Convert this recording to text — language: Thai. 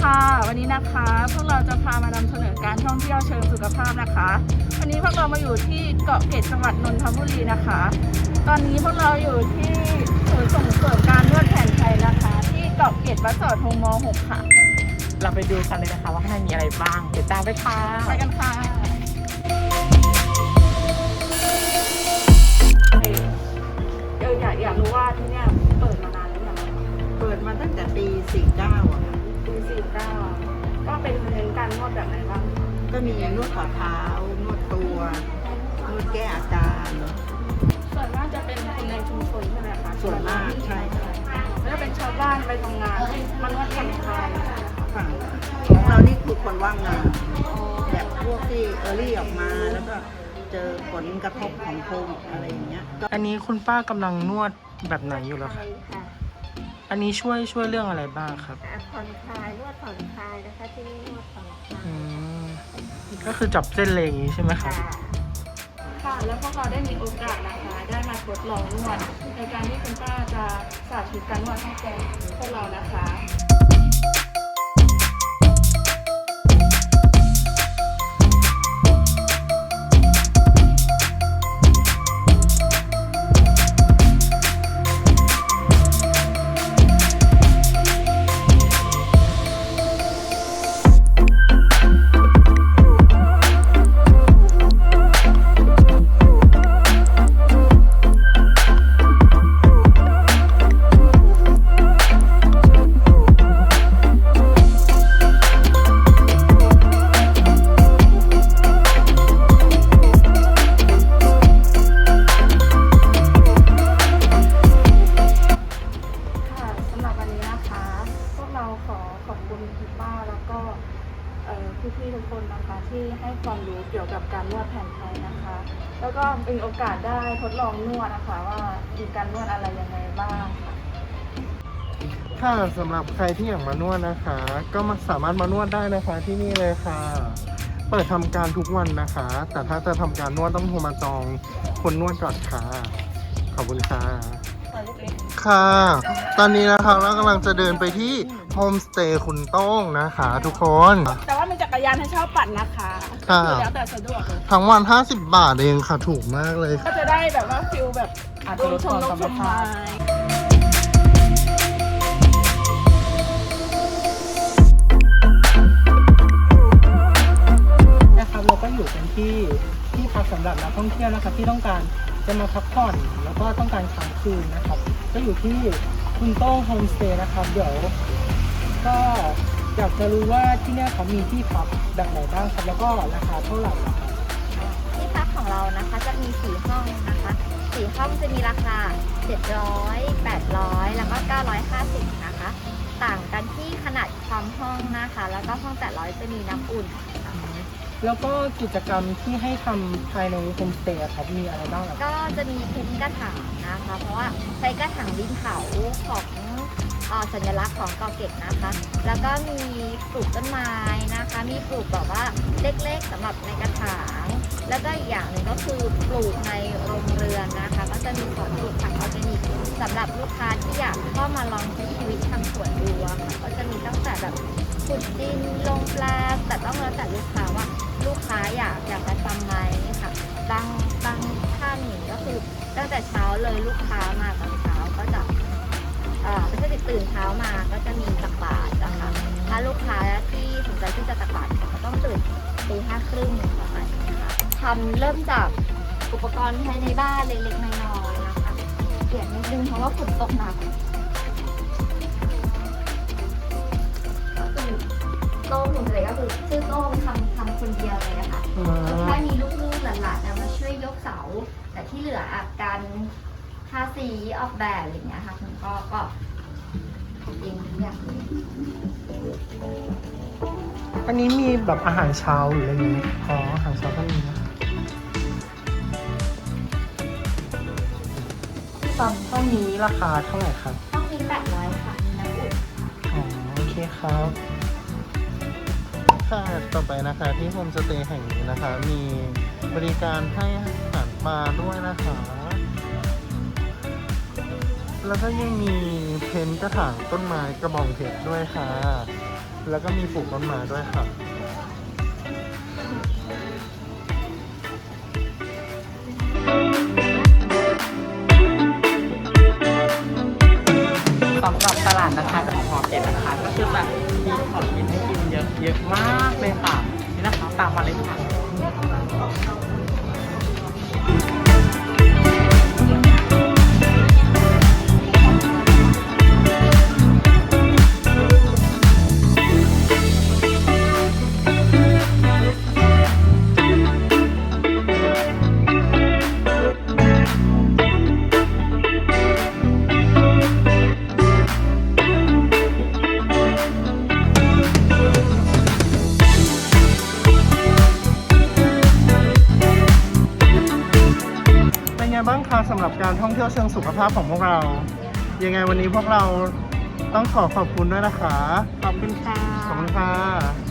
สดีค่ะ วันนี้นะคะพวกเราจะพามานำเสนอการท่องเที่ยวเชิงสุขภาพนะคะ วันนี้พวกเรามาอยู่ที่เกาะเกร็ดจังหวัดนนทบุรีนะคะ ตอนนี้พวกเราอยู่ที่ศูนย์ส่งเสริมการนวดแผนไทยนะคะ ที่เกาะเกร็ดวัดเสอทงม .6 ค่ะ เราไปดูกันเลยนะคะว่าข้างในมีอะไรบ้างเดี๋ยวตามไปค่ะไปกันค่ะเอออยากอยากรู้ว่าที่เนี่ยเปิดมานานหรือยังเปิดมาตั้งแต่ปี 49อะค่ะปีสี่เก้าก็ เป็นเน้นการนวดแบบไหนบ้างก็มีนวดฝ่าเท้านวดตัวนวดแก้อาการส่วนมากจะเป็นคนในชุมชนใช่ไหมคะส่วนมากใช่ใช่แล้วเป็นชาวบ้านไปทำงานมานวดผ่อนคลายฝั่งของเรานี่คือคนว่างงานแบบพวกที่เออรี่ออกมาแล้วก็เจอผลกระทบของโควิดอะไรอย่างเงี้ยก็อันนี้คุณป้ากำลังนวดแบบไหนอยู่เหรอคะค่ะ อันนี้ช่วยช่วยเรื่องอะไรบ้างครับอะผ่อนคลายนวดผ่อนคลายนะคะที่นี่นวดผ่อนคลายอืมก็คือจับเส้นเลยอย่างนี้ใช่ไหมครับ ค่ะ ค่ะแล้วพวกเราได้มีโอกาสนะคะ ได้มาทดลองนวด ในการที่คุณป้าจะสาธิตการนวดให้แกพวกเรานะคะค่ะ ก็เป็นโอกาสได้ทดลองนวดนะคะว่ามีการนวดอะไรยังไงบ้างค่ะค่ะสำหรับใครที่อยากมานวดนะคะ ก็มาสามารถมานวดได้นะคะที่นี่เลยค่ะ เปิดทำการทุกวันนะคะ แต่ถ้าจะทำการนวดต้องโทรมาจองคนนวดก่อนค่ะ ขอบคุณค่ะ ค่ะ ตอนนี้นะคะเรากำลังจะเดินไปที่โฮมสเตย์คุณโต้งนะคะ ทุกคน แต่ว่ามีจักรยานให้เช่าปั่นนะคะค่ะคือแล้วแต่สะดวกเลยทั้งวัน 50 บาทเองค่ะ ถูกมากเลยค่ะก็จะได้แบบว่าฟิลแบบอาจลจะมลดชคมวามนกสัมชมพัไม้นธ์นะครับเราก็อยู่กันที่ที่พักสำหรับนักท่องเที่ยวนะครับที่ต้องการจะมาพักผ่อนแล้วก็ต้องการค้างคืนนะครับ ก็อยู่ที่คุณโต้งโฮมสเตย์นะครับ เดี๋ยวก็อยากจะรู้ว่าที่เนี่ยเขามีที่พักแบบไหนบ้างครับ แล้วก็ราคาเท่าไหร่ครับที่พักของเรานะคะจะมีสี่ห้องนะคะสี่ห้องจะมีราคา 700 800 แล้วก็ 950 นะคะ ต่างกันที่ขนาดความห้องนะคะ แล้วก็ห้อง 800 จะมีน้ำอุ่น แล้วก็กิจกรรมที่ให้ทำภายในโฮมสเตย์อะครับมีอะไรบ้างอะก็จะมีเพ้นท์กระถางนะคะ เพราะว่าใช้กระถางดินเผาของเออสัญลักษณ์ของเกาะเกร็ดนะคะ แล้วก็มีปลูกต้นไม้นะคะ มีปลูกแบบว่าเล็กๆสำหรับในกระถาง แล้วก็อีกอย่างหนึ่งก็คือปลูกในโรงเรือนนะคะ ก็จะมีสวนปลูกผักออร์แกนิกสำหรับลูกค้าที่อยากเข้ามาลองใช้ชีวิตทำสวนดูอะค่ะก็จะมีตั้งแต่แบบขุดดินลงปลาแต่ต้องแล้วแต่ลูกค้า อยากอยากจะทำไหมค่ะบางบางท่านนี่ก็คือตั้งแต่เช้าเลยลูกค้ามาตอนเช้าก็จะเอ่อไม่ใช่ตื่นเช้ามาก็จะมีตักบาตรนะคะถ้าลูกค้าที่สนใจที่จะตักบาตรก็ต้องตื่นตีห้าครึ่งประมาณนี้ค่ะทำเริ่มจากอุปกรณ์ภายในบ้านเล็กๆน้อยๆนะคะเปลี่ยนนิดนึงเพราะว่าฝนตกหนัก คุณเลยก็คือชื่อโต้งทำทำคนเดียวเลยนะคะแค่มีลูกๆหลานๆน่ะมาช่วยยกเสา แต่ที่เหลืออาการทาสีออกแบบอะไรอย่างเงี้ยค่ะคุณพ่อก็ทำเองทุกอย่างเลยอันนี้มีแบบอาหารเช้าหรืออะไรอย่างนี้อ๋ออาหารเช้าก็มีนะตามห้องนี้ราคาเท่าไหร่ครับห้องนี้แปดร้อยค่ะมีน้ำอุ่น อ๋อโอเคครับ ค่ะต่อไปนะคะที่โฮมสเตย์แห่งนี้นะคะ มีบริการให้อาหารปลาด้วยนะคะ แล้วก็ยังมีเพ้นท์กระถางต้นไม้กระบองเพชรด้วยค่ะ แล้วก็มีปลูกต้นไม้ด้วยค่ะ นี่นะคะตามมาเลยค่ะ เป็นไงบ้างคะสำหรับการท่องเที่ยวเชิงสุขภาพของพวกเรา ยังไงวันนี้พวกเราต้องขอขอบคุณด้วยนะคะ ขอบคุณค่ะ ขอบคุณค่ะ